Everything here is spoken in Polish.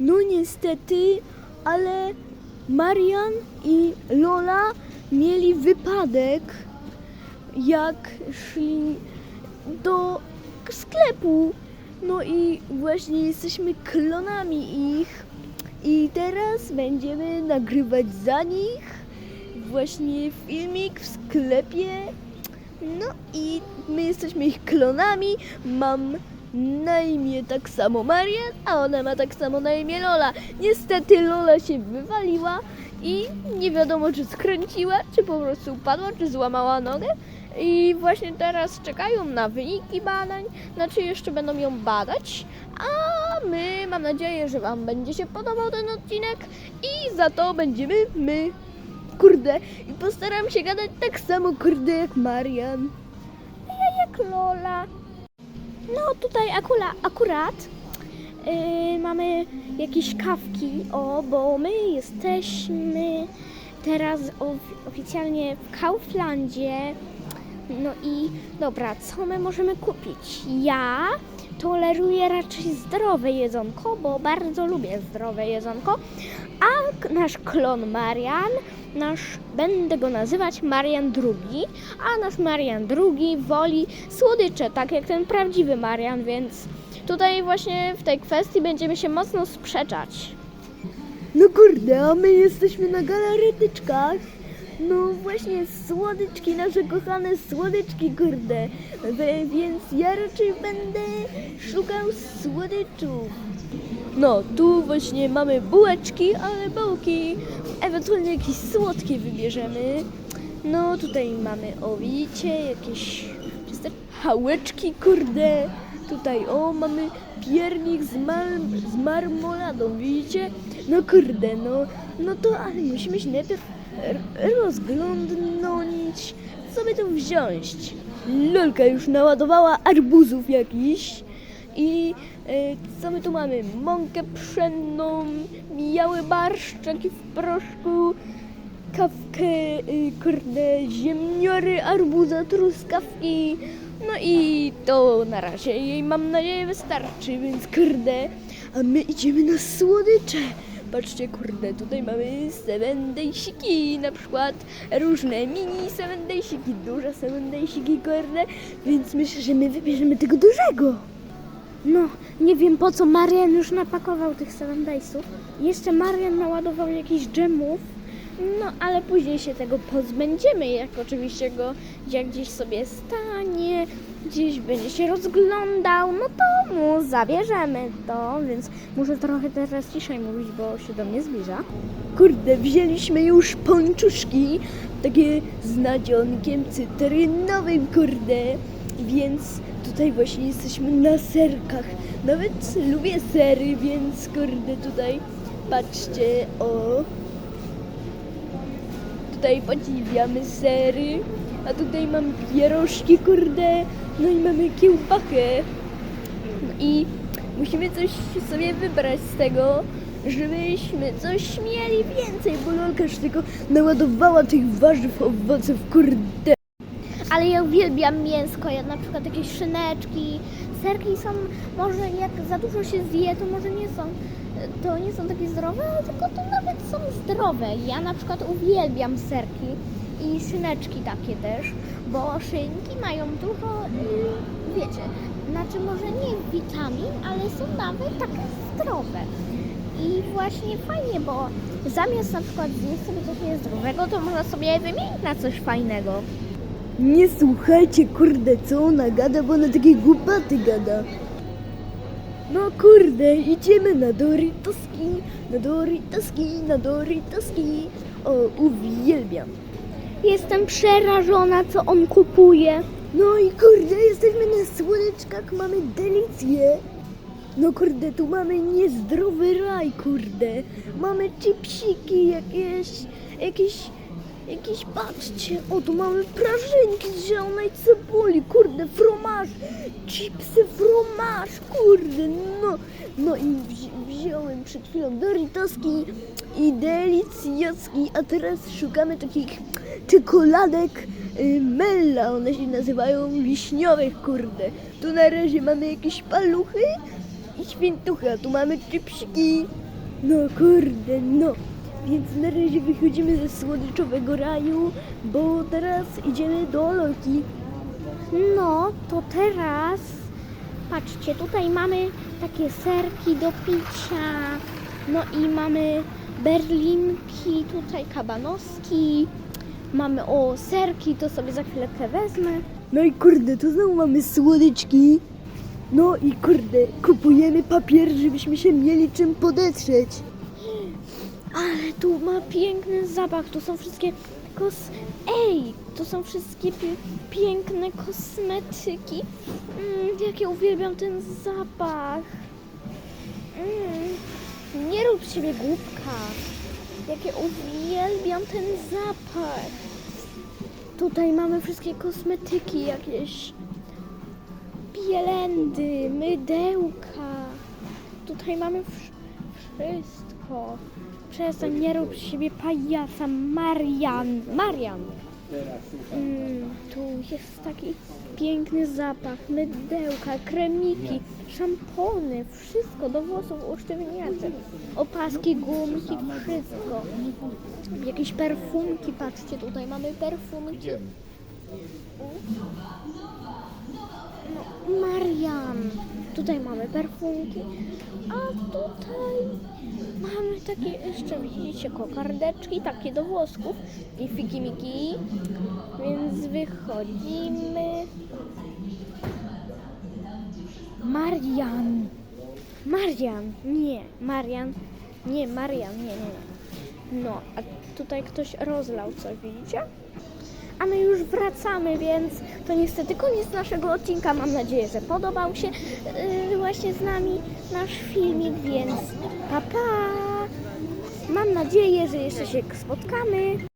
No niestety, ale Marian i Lola mieli wypadek, jak szli do sklepu. No i właśnie jesteśmy klonami ich. I teraz będziemy nagrywać za nich właśnie filmik w sklepie. No i my jesteśmy ich klonami. Mam na imię tak samo Marian, a ona ma tak samo na imię Lola. Niestety Lola się wywaliła i nie wiadomo czy skręciła, czy po prostu upadła, czy złamała nogę. I właśnie teraz czekają na wyniki badań, znaczy jeszcze będą ją badać, a my mam nadzieję, że Wam będzie się podobał ten odcinek i za to będziemy my. Kurde, i postaram się gadać tak samo kurde jak Marian. A ja jak Lola. No tutaj akula, akurat yy, mamy jakieś kawki, o, bo my jesteśmy teraz of, oficjalnie w Kauflandzie. No i dobra, co my możemy kupić? Ja toleruję raczej zdrowe jedzonko, bo bardzo lubię zdrowe jedzonko, a nasz klon Marian, nasz, będę go nazywać Marian II, a nasz Marian II woli słodycze, tak jak ten prawdziwy Marian, więc tutaj właśnie w tej kwestii będziemy się mocno sprzeczać. No kurde, a my jesteśmy na galaretyczkach. No właśnie, słodyczki, nasze kochane słodyczki, kurde. Więc ja raczej będę szukał słodyczów. No, tu właśnie mamy bułeczki, ale bułki, ewentualnie jakieś słodkie wybierzemy. No, tutaj mamy, o widzicie, jakieś hałeczki, kurde. Tutaj, o, mamy piernik z, mar- z marmoladą, widzicie? No kurde, no, no to, ale musimy się najpierw rozglądnąć, co by tu wziąć. Lolka już naładowała arbuzów jakiś. I e, co my tu mamy? Mąkę pszenną, mijały barszczaki w proszku, kawkę, y, kurde, ziemniory, arbuza, truskawki. No i to na razie jej mam nadzieję wystarczy, więc kurde, a my idziemy na słodycze. Patrzcie, kurde, tutaj mamy seven daysiki, na przykład różne mini seven daysiki, duże seven daysiki, kurde, więc myślę, że my wybierzemy tego dużego. No, nie wiem po co Marian już napakował tych Seven. Jeszcze Marian naładował jakichś dżemów. No, ale później się tego pozbędziemy, jak oczywiście go jak gdzieś sobie stanie, gdzieś będzie się rozglądał, no to mu zabierzemy to, więc muszę trochę teraz ciszej mówić, bo się do mnie zbliża. Kurde, wzięliśmy już pończuszki, takie z nadzionkiem cytrynowym, kurde, więc tutaj właśnie jesteśmy na serkach. Nawet lubię sery, więc kurde tutaj patrzcie, o. Tutaj podziwiamy sery, a tutaj mam pierożki, kurde, no i mamy kiełbakę. No i musimy coś sobie wybrać z tego, żebyśmy coś mieli więcej, bo Lolka już tylko naładowała tych warzyw, owoców, kurde. Ale ja uwielbiam mięsko, ja na przykład jakieś szyneczki, serki są, może jak za dużo się zje, to może nie są, to nie są takie zdrowe, tylko to nawet są zdrowe. Ja na przykład uwielbiam serki i szyneczki takie też, bo szynki mają dużo, y, wiecie, znaczy może nie witamin, ale są nawet takie zdrowe. I właśnie fajnie, bo zamiast na przykład zjeść sobie coś niezdrowego, to można sobie wymienić na coś fajnego. Nie słuchajcie, kurde, co ona gada, bo ona takie głupoty gada. No kurde, idziemy na Doritoski, na Doritoski, na Doritoski. O, uwielbiam. Jestem przerażona, co on kupuje. No i kurde, jesteśmy na słoneczkach, mamy delicję. No kurde, tu mamy niezdrowy raj, kurde. Mamy chipsiki jakieś, jakieś, jakieś, patrzcie, o tu mamy prażynki z zielonej cebuli, kurde, fromaż, chipsy, fromaż, kurde, no. No i wzi wziąłem przed chwilą Doritoski i delicjoski, a teraz szukamy takich czekoladek y, Mella, one się nazywają wiśniowych, kurde. Tu na razie mamy jakieś paluchy i świętuchy, a tu mamy chipsiki. No kurde, no. Więc na razie wychodzimy ze słodyczowego raju, bo teraz idziemy do Loki. No, to teraz patrzcie, tutaj mamy takie serki do picia. No i mamy berlinki, tutaj kabanoski. Mamy o serki, to sobie za chwilkę wezmę. No i kurde, to znowu mamy słodyczki. No i kurde, kupujemy papier, żebyśmy się mieli czym podetrzeć. Ale tu ma piękny zapach, tu są wszystkie kos... Ej, to są wszystkie pi- piękne kosmetyki. Mm, jak ja uwielbiam ten zapach. Mm, nie rób siebie głupka. Jak ja uwielbiam ten zapach. Tutaj mamy wszystkie kosmetyki, jakieś bielendy, mydełka. Tutaj mamy wsz- wszystko. Przestań, nie rób z siebie pajaca. Marian. Marian. Mm, tu jest taki piękny zapach. Mydełka, kremiki, szampony, wszystko do włosów, usztywniacze. Opaski, gumki, wszystko. Jakieś perfumki, patrzcie, tutaj mamy perfumki. No, Marian. Tutaj mamy perfumki, a tutaj mamy takie jeszcze, widzicie, kokardeczki, takie do włosków i figimiki, więc wychodzimy. Marian. Marian, nie, Marian, nie, Marian, nie, nie, nie. No, a tutaj ktoś rozlał coś, widzicie? A my już wracamy, więc to niestety koniec naszego odcinka. Mam nadzieję, że podobał się yy, właśnie z nami nasz filmik, więc pa pa! Mam nadzieję, że jeszcze się spotkamy.